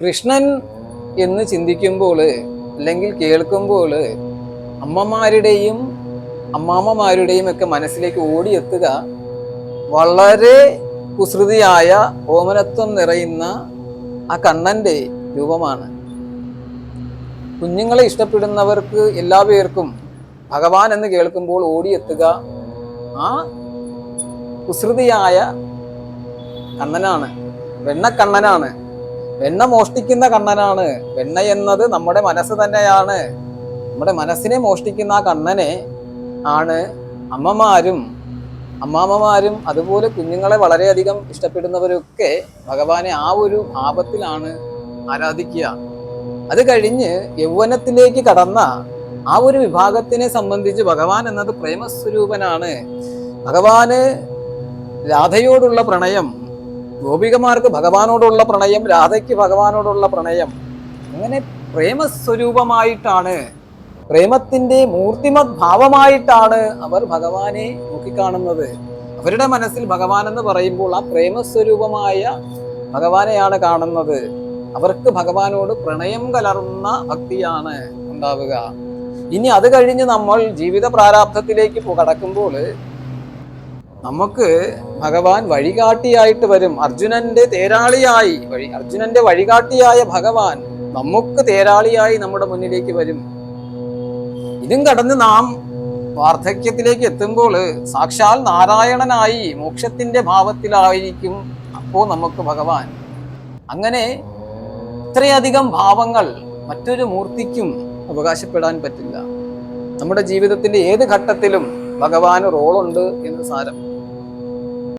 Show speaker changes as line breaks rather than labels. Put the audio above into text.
കൃഷ്ണൻ എന്ന് ചിന്തിക്കുമ്പോൾ അല്ലെങ്കിൽ കേൾക്കുമ്പോൾ അമ്മമാരുടെയും അമ്മാമ്മമാരുടെയും ഒക്കെ മനസ്സിലേക്ക് ഓടിയെത്തുക വളരെ കുസൃതിയായ ഓമനത്വം നിറയുന്ന ആ കണ്ണന്റെ രൂപമാണ്. കുഞ്ഞുങ്ങളെ ഇഷ്ടപ്പെടുന്നവർക്ക് എല്ലാ പേർക്കും ഭഗവാൻ എന്ന് കേൾക്കുമ്പോൾ ഓടിയെത്തുക ആ കുസൃതിയായ കണ്ണനാണ് വെണ്ണക്കണ്ണനാണ്. വെണ്ണ മോഷ്ടിക്കുന്ന കണ്ണനാണ്. വെണ്ണ എന്നത് നമ്മുടെ മനസ്സ് തന്നെയാണ്. നമ്മുടെ മനസ്സിനെ മോഷ്ടിക്കുന്ന ആ കണ്ണനെ ആണ് അമ്മമാരും അമ്മാമ്മമാരും അതുപോലെ കുഞ്ഞുങ്ങളെ വളരെയധികം ഇഷ്ടപ്പെടുന്നവരൊക്കെ ഭഗവാനെ ആ ഒരു ആപത്തിലാണ് ആരാധിക്കുക. അത് കഴിഞ്ഞ് യൗവനത്തിലേക്ക് കടന്ന ആ ഒരു വിഭാഗത്തിനെ സംബന്ധിച്ച് ഭഗവാൻ എന്നത് പ്രേമസ്വരൂപനാണ്. ഭഗവാന് രാധയോടുള്ള പ്രണയം ഗോപികമാർക്ക് ഭഗവാനോടുള്ള പ്രണയം രാധയ്ക്ക് ഭഗവാനോടുള്ള പ്രണയം അങ്ങനെ പ്രേമസ്വരൂപമായിട്ടാണ് പ്രേമത്തിന്റെ മൂർത്തിമത് ഭാവമായിട്ടാണ് അവർ ഭഗവാനെ നോക്കിക്കാണുന്നത്. അവരുടെ മനസ്സിൽ ഭഗവാൻ എന്ന് പറയുമ്പോൾ ആ പ്രേമസ്വരൂപമായ ഭഗവാനെയാണ് കാണുന്നത്. അവർക്ക് ഭഗവാനോട് പ്രണയം കലർന്ന ഭക്തിയാണ് ഉണ്ടാവുക. ഇനി അത് കഴിഞ്ഞ് നമ്മൾ ജീവിത പ്രാരാബ്ധത്തിലേക്ക് കടക്കുമ്പോൾ നമുക്ക് ഭഗവാൻ വഴികാട്ടിയായിട്ട് വരും. അർജുനന്റെ തേരാളിയായി വഴി അർജുനന്റെ വഴികാട്ടിയായ ഭഗവാൻ നമുക്ക് തേരാളിയായി നമ്മുടെ മുന്നിലേക്ക് വരും. ഇതും കടന്ന് നാം വാർദ്ധക്യത്തിലേക്ക് എത്തുമ്പോൾ സാക്ഷാൽ നാരായണനായി മോക്ഷത്തിന്റെ ഭാവത്തിലായിരിക്കും അപ്പോൾ നമുക്ക് ഭഗവാൻ. അങ്ങനെ ഇത്രയധികം ഭാവങ്ങൾ മറ്റൊരു മൂർത്തിക്കും അവകാശപ്പെടാൻ പറ്റില്ല. നമ്മുടെ ജീവിതത്തിന്റെ ഏത് ഘട്ടത്തിലും ഭഗവാന് റോളുണ്ട് എന്ന് സാരം.